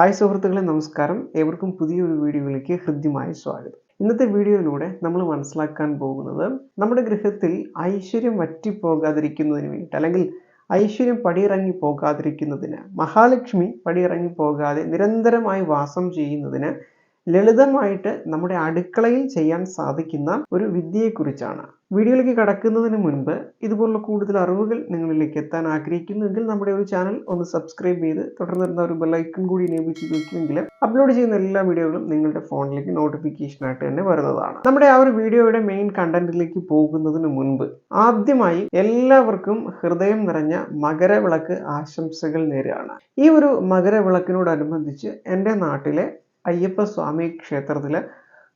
Hi സുഹൃത്തുക്കളെ നമസ്കാരം. ഏവർക്കും പുതിയൊരു വീഡിയോയിലേക്ക് ഹൃദ്യമായ സ്വാഗതം. ഇന്നത്തെ വീഡിയോയിലൂടെ നമ്മൾ മനസ്സിലാക്കാൻ പോകുന്നത് നമ്മുടെ ഗൃഹത്തിൽ ഐശ്വര്യം വറ്റിപ്പോകാതിരിക്കുന്നതിന് വേണ്ടിയിട്ട് അല്ലെങ്കിൽ ഐശ്വര്യം പടിയിറങ്ങി പോകാതിരിക്കുന്നതിന് മഹാലക്ഷ്മി പടിയിറങ്ങി പോകാതെ നിരന്തരമായി വാസം ചെയ്യുന്നതിന് ലളിതമായിട്ട് നമ്മുടെ അടുക്കളയിൽ ചെയ്യാൻ സാധിക്കുന്ന ഒരു വിദ്യയെക്കുറിച്ചാണ്. വീഡിയോയിലേക്ക് കടക്കുന്നതിന് മുൻപ് ഇതുപോലുള്ള കൂടുതൽ അറിവുകൾ നിങ്ങളിലേക്ക് എത്താൻ ആഗ്രഹിക്കുന്നുവെങ്കിൽ നമ്മുടെ ഒരു ചാനൽ ഒന്ന് സബ്സ്ക്രൈബ് ചെയ്ത് തുടർന്ന് വരുന്ന ഒരു ബെല്ലൈക്കൺ കൂടി എനേബിൾ ചെയ്ത് വെക്കുമെങ്കിൽ അപ്ലോഡ് ചെയ്യുന്ന എല്ലാ വീഡിയോകളും നിങ്ങളുടെ ഫോണിലേക്ക് നോട്ടിഫിക്കേഷനായിട്ട് തന്നെ വരുന്നതാണ്. നമ്മുടെ ആ ഒരു വീഡിയോയുടെ മെയിൻ കണ്ടന്റിലേക്ക് പോകുന്നതിന് മുൻപ് ആദ്യമായി എല്ലാവർക്കും ഹൃദയം നിറഞ്ഞ മകരവിളക്ക് ആശംസകൾ നേരെയാണ് ഈ ഒരു മകരവിളക്കിനോടനുബന്ധിച്ച് എന്റെ നാട്ടിലെ അയ്യപ്പ സ്വാമി ക്ഷേത്രത്തിൽ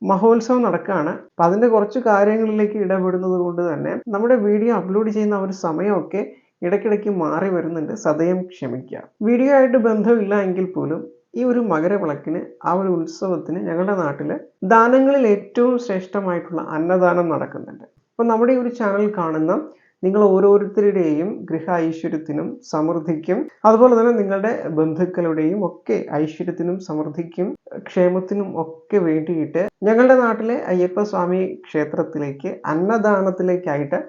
മഹോത്സവം നടക്കുകയാണ് അപ്പൊ അതിന്റെ കുറച്ച് കാര്യങ്ങളിലേക്ക് ഇടപെടുന്നത് കൊണ്ട് തന്നെ നമ്മുടെ വീഡിയോ അപ്ലോഡ് ചെയ്യുന്ന ഒരു സമയമൊക്കെ ഇടയ്ക്കിടയ്ക്ക് മാറി വരുന്നുണ്ട്. സദയം ക്ഷമിക്കുക. വീഡിയോ ആയിട്ട് ബന്ധമില്ല എങ്കിൽ പോലും ഈ ഒരു മകരവിളക്കിന് ആ ഒരു ഉത്സവത്തിന് ഞങ്ങളുടെ നാട്ടിൽ ദാനങ്ങളിൽ ഏറ്റവും ശ്രേഷ്ഠമായിട്ടുള്ള അന്നദാനം നടക്കുന്നുണ്ട്. അപ്പൊ നമ്മുടെ ഈ ഒരു ചാനൽ കാണുന്ന നിങ്ങൾ ഓരോരുത്തരുടെയും ഗൃഹ ഐശ്വര്യത്തിനും സമൃദ്ധിക്കും അതുപോലെ തന്നെ നിങ്ങളുടെ ബന്ധുക്കളുടെയും ഒക്കെ ഐശ്വര്യത്തിനും സമൃദ്ധിക്കും ക്ഷേമത്തിനും ഒക്കെ വേണ്ടിയിട്ട് ഞങ്ങളുടെ നാട്ടിലെ അയ്യപ്പ സ്വാമി ക്ഷേത്രത്തിലേക്ക് അന്നദാനത്തിലേക്കായിട്ട്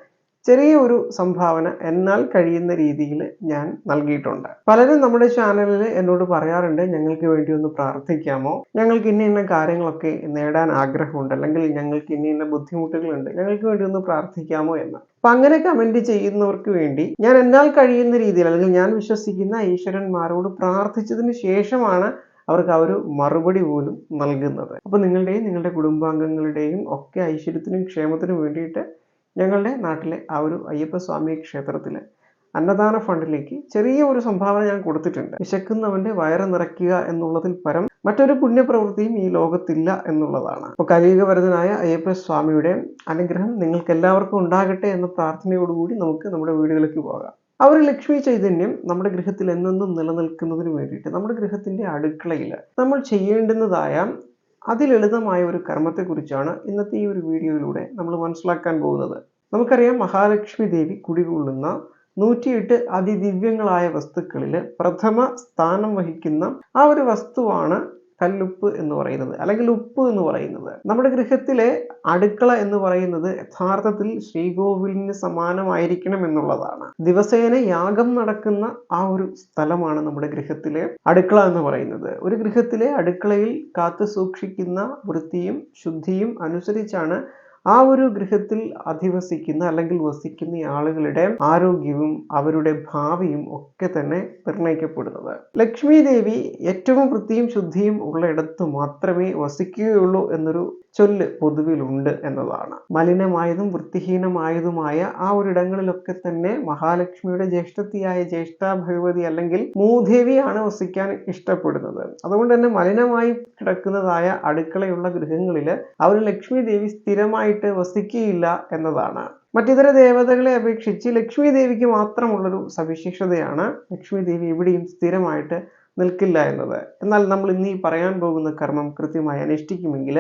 ചെറിയ ഒരു സംഭാവന എന്നാൽ കഴിയുന്ന രീതിയിൽ ഞാൻ നൽകിയിട്ടുണ്ട്. പലരും നമ്മുടെ ചാനലിൽ എന്നോട് പറയാറുണ്ട് ഞങ്ങൾക്ക് വേണ്ടി ഒന്ന് പ്രാർത്ഥിക്കാമോ? ഞങ്ങൾക്ക് ഇന്ന ഇന്ന കാര്യങ്ങളൊക്കെ നേടാൻ ആഗ്രഹമുണ്ട് അല്ലെങ്കിൽ ഞങ്ങൾക്ക് ഇന്ന ഇന്ന ബുദ്ധിമുട്ടുകളുണ്ട് ഞങ്ങൾക്ക് വേണ്ടി ഒന്ന് പ്രാർത്ഥിക്കാമോ? എന്ന്. അപ്പൊ അങ്ങനെ കമന്റ് ചെയ്യുന്നവർക്ക് വേണ്ടി ഞാൻ എന്നാൽ കഴിയുന്ന രീതിയിൽ അല്ലെങ്കിൽ ഞാൻ വിശ്വസിക്കുന്ന ഈശ്വരന്മാരോട് പ്രാർത്ഥിച്ചതിന് ശേഷമാണ് അവർക്ക് ആ ഒരു മറുപടി പോലും നൽകുന്നത്. അപ്പൊ നിങ്ങളുടെയും നിങ്ങളുടെ കുടുംബാംഗങ്ങളുടെയും ഒക്കെ ഐശ്വര്യത്തിനും ക്ഷേമത്തിനും വേണ്ടിയിട്ട് ഞങ്ങളുടെ നാട്ടിലെ ആ ഒരു അയ്യപ്പ സ്വാമി ക്ഷേത്രത്തിലെ അന്നദാന ഫണ്ടിലേക്ക് ചെറിയ ഒരു സംഭാവന ഞാൻ കൊടുത്തിട്ടുണ്ട്. വിശക്കുന്നവന്റെ വയറ് നിറയ്ക്കുക എന്നുള്ളതിൽ പരം മറ്റൊരു പുണ്യപ്രവൃത്തിയും ഈ ലോകത്തില്ല എന്നുള്ളതാണ്. അപ്പോൾ കലിയുഗവരതനായ അയ്യപ്പ സ്വാമിയുടെ അനുഗ്രഹം നിങ്ങൾക്ക് എല്ലാവർക്കും ഉണ്ടാകട്ടെ എന്ന പ്രാർത്ഥനയോടുകൂടി നമുക്ക് നമ്മുടെ വീടുകളിലേക്ക് പോകാം. ആ ഒരു ലക്ഷ്മി ചൈതന്യം നമ്മുടെ ഗൃഹത്തിൽ എന്നെന്നും നിലനിൽക്കുന്നതിന് വേണ്ടിയിട്ട് നമ്മുടെ ഗൃഹത്തിന്റെ അടുക്കളയിൽ നമ്മൾ ചെയ്യേണ്ടുന്നതായ അതിലളിതമായ ഒരു കർമ്മത്തെക്കുറിച്ചാണ് ഇന്നത്തെ ഈ ഒരു വീഡിയോയിലൂടെ നമ്മൾ മനസ്സിലാക്കാൻ പോകുന്നത്. നമുക്കറിയാം മഹാലക്ഷ്മി ദേവി കുടികൊള്ളുന്ന നൂറ്റിയെട്ട് അതിദിവ്യങ്ങളായ വസ്തുക്കളിൽ പ്രഥമ സ്ഥാനം വഹിക്കുന്ന ആ ഒരു വസ്തുവാണ് കല്ലുപ്പ് എന്ന് പറയുന്നത് അല്ലെങ്കിൽ ഉപ്പ് എന്ന് പറയുന്നത്. നമ്മുടെ ഗൃഹത്തിലെ അടുക്കള എന്ന് പറയുന്നത് യഥാർത്ഥത്തിൽ ശ്രീകോവിലിന് സമാനമായിരിക്കണം എന്നുള്ളതാണ്. ദിവസേന യാഗം നടക്കുന്ന ആ ഒരു സ്ഥലമാണ് നമ്മുടെ ഗൃഹത്തിലെ അടുക്കള എന്ന് പറയുന്നത്. ഒരു ഗൃഹത്തിലെ അടുക്കളയിൽ കാത്തു സൂക്ഷിക്കുന്ന വൃത്തിയും ശുദ്ധിയും അനുസരിച്ചാണ് ആ ഒരു ഗൃഹത്തിൽ അധിവസിക്കുന്ന അല്ലെങ്കിൽ വസിക്കുന്ന ആളുകളുടെ ആരോഗ്യവും അവരുടെ ഭാവിയും ഒക്കെ തന്നെ നിർണയിക്കപ്പെടുന്നത്. ലക്ഷ്മി ദേവി ഏറ്റവും വൃത്തിയും ശുദ്ധിയും ഉള്ളിടത്ത് മാത്രമേ വസിക്കുകയുള്ളൂ എന്നൊരു ചൊല്ല് പൊതുവിലുണ്ട് എന്നതാണ്. മലിനമായതും വൃത്തിഹീനമായതുമായ ആ ഒരിടങ്ങളിലൊക്കെ തന്നെ മഹാലക്ഷ്മിയുടെ ജ്യേഷ്ഠത്തിയായ ജ്യേഷ്ഠ ഭഗവതി അല്ലെങ്കിൽ മൂദേവിയാണ് വസിക്കാൻ ഇഷ്ടപ്പെടുന്നത്. അതുകൊണ്ട് തന്നെ മലിനമായി കിടക്കുന്നതായ അടുക്കളയുള്ള ഗൃഹങ്ങളിൽ ഒരു ലക്ഷ്മി ദേവി വസിക്കുകയില്ല എന്നതാണ്. മറ്റിതര ദേവതകളെ അപേക്ഷിച്ച് ലക്ഷ്മി ദേവിക്ക് മാത്രമുള്ളൊരു സവിശേഷതയാണ് ലക്ഷ്മി ദേവി എവിടെയും സ്ഥിരമായിട്ട് നിൽക്കില്ല എന്നത്. എന്നാൽ നമ്മൾ ഇന്ന് പറയാൻ പോകുന്ന കർമ്മം കൃത്യമായി അനുഷ്ഠിക്കുമെങ്കിൽ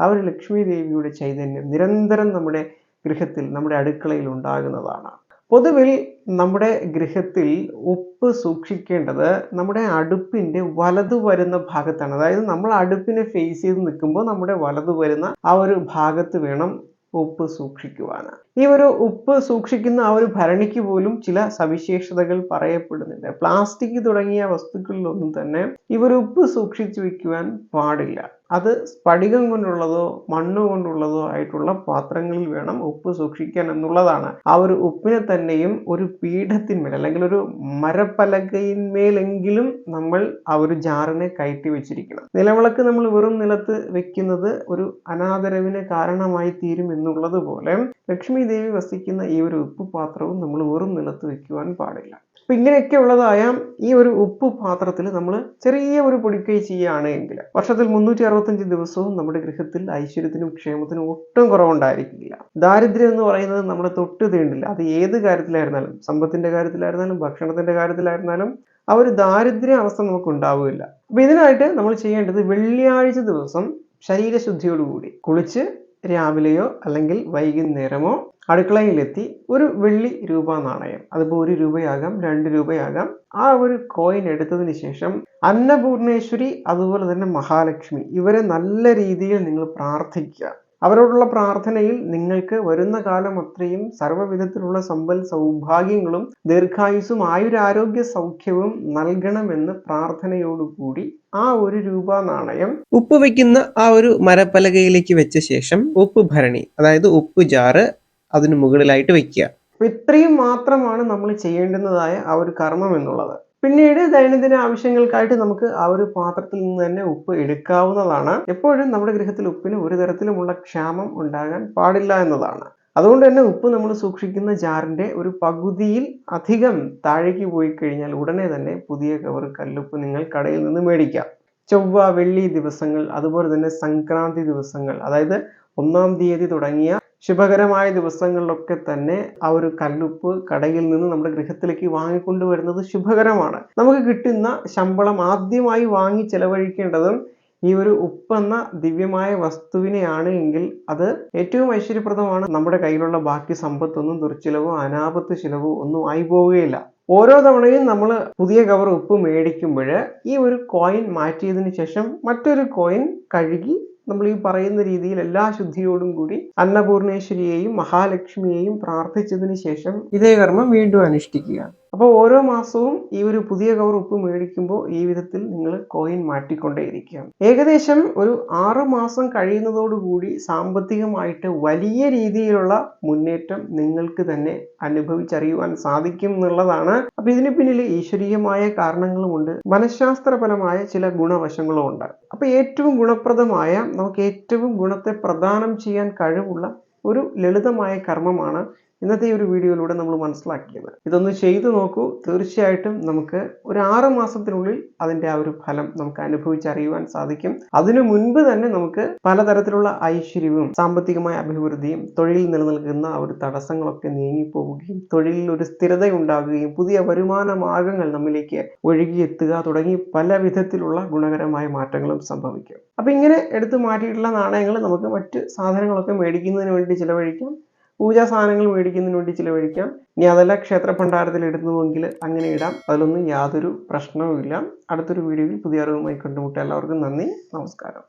ആ ഒരു ലക്ഷ്മി ദേവിയുടെ ചൈതന്യം നിരന്തരം നമ്മുടെ ഗൃഹത്തിൽ നമ്മുടെ അടുക്കളയിൽ ഉണ്ടാകുന്നതാണ്. പൊതുവിൽ നമ്മുടെ ഗൃഹത്തിൽ ഉപ്പ് സൂക്ഷിക്കേണ്ടത് നമ്മുടെ അടുപ്പിന്റെ വലതു വരുന്ന ഭാഗത്താണ്. അതായത് നമ്മൾ അടുപ്പിനെ ഫേസ് ചെയ്ത് നിൽക്കുമ്പോൾ നമ്മുടെ വലതു വരുന്ന ആ ഒരു ഭാഗത്ത് വേണം ഉപ്പ് സൂക്ഷിക്കുവാൻ. ഈ ഒരു ഉപ്പ് സൂക്ഷിക്കുന്ന ആ ഒരു ഭരണിക്ക് പോലും ചില സവിശേഷതകൾ പറയപ്പെടുന്നുണ്ട്. പ്ലാസ്റ്റിക് തുടങ്ങിയ വസ്തുക്കളിലൊന്നും തന്നെ ഇവർ ഉപ്പ് സൂക്ഷിച്ചു വെക്കുവാൻ പാടില്ല. അത് സ്ഫടികം കൊണ്ടുള്ളതോ മണ്ണ് കൊണ്ടുള്ളതോ ആയിട്ടുള്ള പാത്രങ്ങളിൽ വേണം ഉപ്പ് സൂക്ഷിക്കാൻ എന്നുള്ളതാണ്. ആ ഒരു ഉപ്പിനെ തന്നെയും ഒരു പീഠത്തിന്മേൽ അല്ലെങ്കിൽ ഒരു മരപ്പലകയിന്മേലെങ്കിലും നമ്മൾ ആ ഒരു ജാറിനെ കയറ്റി വെച്ചിരിക്കണം. നിലവിളക്ക് നമ്മൾ വെറും നിലത്ത് വെക്കുന്നത് ഒരു അനാദരവിന് കാരണമായി തീരും എന്നുള്ളത് പോലെ ലക്ഷ്മി ദേവി വസിക്കുന്ന ഈ ഒരു ഉപ്പ് പാത്രവും നമ്മൾ വെറും നിലത്ത് വെക്കുവാൻ പാടില്ല. അപ്പൊ ഇങ്ങനെയൊക്കെ ഉള്ളതായ ഈ ഒരു ഉപ്പ് പാത്രത്തിൽ നമ്മൾ ചെറിയ ഒരു പൊടിക്കൈ ചെയ്യുകയാണ് എങ്കിൽ വർഷത്തിൽ മുന്നൂറ്റി അറുപത്തഞ്ച് ദിവസവും നമ്മുടെ ഗൃഹത്തിൽ ഐശ്വര്യത്തിനും ക്ഷേമത്തിനും ഒട്ടും കുറവുണ്ടായിരിക്കില്ല. ദാരിദ്ര്യം എന്ന് പറയുന്നത് നമ്മളെ തൊട്ട് തീണ്ടില്ല. അത് ഏത് കാര്യത്തിലായിരുന്നാലും സമ്പത്തിന്റെ കാര്യത്തിലായിരുന്നാലും ഭക്ഷണത്തിന്റെ കാര്യത്തിലായിരുന്നാലും ആ ഒരു ദാരിദ്ര്യ അവസ്ഥ നമുക്ക് ഉണ്ടാവുകയില്ല അപ്പൊ ഇതിനായിട്ട് നമ്മൾ ചെയ്യേണ്ടത് വെള്ളിയാഴ്ച ദിവസം ശരീരശുദ്ധിയോടുകൂടി കുളിച്ച് രാവിലെയോ അല്ലെങ്കിൽ വൈകുന്നേരമോ അടുക്കളയിലെത്തി ഒരു വെള്ളി രൂപ നാണയം. അതിപ്പോൾ ഒരു രൂപയാകാം രണ്ട് രൂപയാകാം. ആ ഒരു കോയിൻ എടുത്തതിന് ശേഷം അന്നപൂർണേശ്വരി അതുപോലെ തന്നെ മഹാലക്ഷ്മി ഇവരെ നല്ല രീതിയിൽ നിങ്ങൾ പ്രാർത്ഥിക്കുക. അവരോടുള്ള പ്രാർത്ഥനയിൽ നിങ്ങൾക്ക് വരുന്ന കാലം അത്രയും സർവവിധത്തിലുള്ള സമ്പൽ സൗഭാഗ്യങ്ങളും ദീർഘായുസും ആയുരാരോഗ്യ സൗഖ്യവും നൽകണമെന്ന് പ്രാർത്ഥനയോടുകൂടി ആ ഒരു രൂപ നാണയം ഉപ്പ് വയ്ക്കുന്ന ആ ഒരു മരപ്പലകയിലേക്ക് വെച്ച ശേഷം ഉപ്പ് ഭരണി അതായത് ഉപ്പ് ജാറ് അതിന് മുകളിലായിട്ട് വെക്കുക. ഇത്രയും മാത്രമാണ് നമ്മൾ ചെയ്യേണ്ടുന്നതായ ആ ഒരു കർമ്മം എന്നുള്ളത്. പിന്നീട് ദൈനംദിന ആവശ്യങ്ങൾക്കായിട്ട് നമുക്ക് ആ ഒരു പാത്രത്തിൽ നിന്ന് തന്നെ ഉപ്പ് എടുക്കാവുന്നതാണ്. എപ്പോഴും നമ്മുടെ ഗൃഹത്തിൽ ഉപ്പിന് ഒരു തരത്തിലുമുള്ള ക്ഷാമം ഉണ്ടാകാൻ പാടില്ല എന്നതാണ്. അതുകൊണ്ട് തന്നെ ഉപ്പ് നമ്മൾ സൂക്ഷിക്കുന്ന ജാറിന്റെ ഒരു പകുതിയിൽ അധികം താഴേക്ക് പോയി കഴിഞ്ഞാൽ ഉടനെ തന്നെ പുതിയ കവർ കല്ലുപ്പ് നിങ്ങൾ കടയിൽ നിന്ന് മേടിക്കാം. ചൊവ്വ വെള്ളി ദിവസങ്ങൾ അതുപോലെ തന്നെ സംക്രാന്തി ദിവസങ്ങൾ അതായത് ഒന്നാം തീയതി തുടങ്ങിയ ശുഭകരമായ ദിവസങ്ങളിലൊക്കെ തന്നെ ആ ഒരു കല്ലുപ്പ് കടയിൽ നിന്ന് നമ്മുടെ ഗൃഹത്തിലേക്ക് വാങ്ങിക്കൊണ്ടുവരുന്നത് ശുഭകരമാണ്. നമുക്ക് കിട്ടുന്ന ശമ്പളം ആദ്യമായി വാങ്ങി ചെലവഴിക്കേണ്ടതും ഈ ഒരു ഉപ്പെന്ന ദിവ്യമായ വസ്തുവിനെയാണ് എങ്കിൽ അത് ഏറ്റവും ഐശ്വര്യപ്രദമാണ്. നമ്മുടെ കയ്യിലുള്ള ബാക്കി സമ്പത്തൊന്നും ദുർച്ചിലവോ അനാപത്ത് ചിലവോ ഒന്നും ആയി പോവുകയില്ല. ഓരോ തവണയും നമ്മൾ പുതിയ കവർ ഉപ്പ് മേടിക്കുമ്പോൾ ഈ ഒരു കോയിൻ മാറ്റിയതിന് ശേഷം മറ്റൊരു കോയിൻ കഴുകി നമ്മൾ ഈ പറയുന്ന രീതിയിൽ എല്ലാ ശുദ്ധിയോടും കൂടി അന്നപൂർണേശ്വരിയെയും മഹാലക്ഷ്മിയെയും പ്രാർത്ഥിച്ചതിന് ശേഷം ഇതേ കർമ്മം വീണ്ടും അനുഷ്ഠിക്കുക അപ്പോൾ ഓരോ മാസവും ഈ ഒരു പുതിയ കവർ ഉപ്പ് മേടിക്കുമ്പോൾ ഈ വിധത്തിൽ നിങ്ങൾ കോയിൻ മാറ്റിക്കൊണ്ടേയിരിക്കുക ഏകദേശം ഒരു ആറ് മാസം കഴിയുന്നതോടുകൂടി സാമ്പത്തികമായിട്ട് വലിയ രീതിയിലുള്ള മുന്നേറ്റം നിങ്ങൾക്ക് തന്നെ അനുഭവിച്ചറിയുവാൻ സാധിക്കും എന്നുള്ളതാണ്. അപ്പൊ ഇതിന് പിന്നിൽ ഈശ്വരീയമായ കാരണങ്ങളുമുണ്ട്. മനഃശാസ്ത്രപരമായ ചില ഗുണവശങ്ങളും ഉണ്ട് അപ്പൊ ഏറ്റവും ഗുണപ്രദമായ നമുക്ക് ഏറ്റവും ഗുണത്തെ പ്രദാനം ചെയ്യാൻ കഴിവുള്ള ഒരു ലളിതമായ കർമ്മമാണ് ഇന്നത്തെ ഈ ഒരു വീഡിയോയിലൂടെ നമ്മൾ മനസ്സിലാക്കിയത്. ഇതൊന്ന് ചെയ്തു നോക്കൂ. തീർച്ചയായിട്ടും നമുക്ക് ഒരു ആറ് മാസത്തിനുള്ളിൽ അതിന്റെ ആ ഒരു ഫലം നമുക്ക് അനുഭവിച്ചറിയുവാൻ സാധിക്കും. അതിനു മുൻപ് തന്നെ നമുക്ക് പലതരത്തിലുള്ള ഐശ്വര്യവും സാമ്പത്തികമായ അഭിവൃദ്ധിയും തൊഴിൽ നിലനിൽക്കുന്ന ആ ഒരു തടസ്സങ്ങളൊക്കെ നീങ്ങിപ്പോവുകയും തൊഴിലിൽ ഒരു സ്ഥിരത ഉണ്ടാകുകയും പുതിയ വരുമാന മാർഗങ്ങൾ നമ്മിലേക്ക് ഒഴുകിയെത്തുക തുടങ്ങി പല വിധത്തിലുള്ള ഗുണകരമായ മാറ്റങ്ങളും സംഭവിക്കും. അപ്പൊ ഇങ്ങനെ എടുത്തു മാറ്റിയിട്ടുള്ള നാണയങ്ങൾ നമുക്ക് മറ്റ് സാധനങ്ങളൊക്കെ മേടിക്കുന്നതിന് വേണ്ടി ചിലവഴിക്കാം. പൂജാ സാധനങ്ങൾ മേടിക്കുന്നതിന് വേണ്ടി ചിലവഴിക്കാം. ഇനി അതല്ല ക്ഷേത്ര ഭണ്ഡാരത്തിൽ ഇടുന്നുവെങ്കിൽ അങ്ങനെ ഇടാം. അതിലൊന്നും യാതൊരു പ്രശ്നവുമില്ല. അടുത്തൊരു വീഡിയോയിൽ പുതിയ അറിവുമായി കണ്ടുമുട്ടാം. എല്ലാവർക്കും നന്ദി. നമസ്കാരം.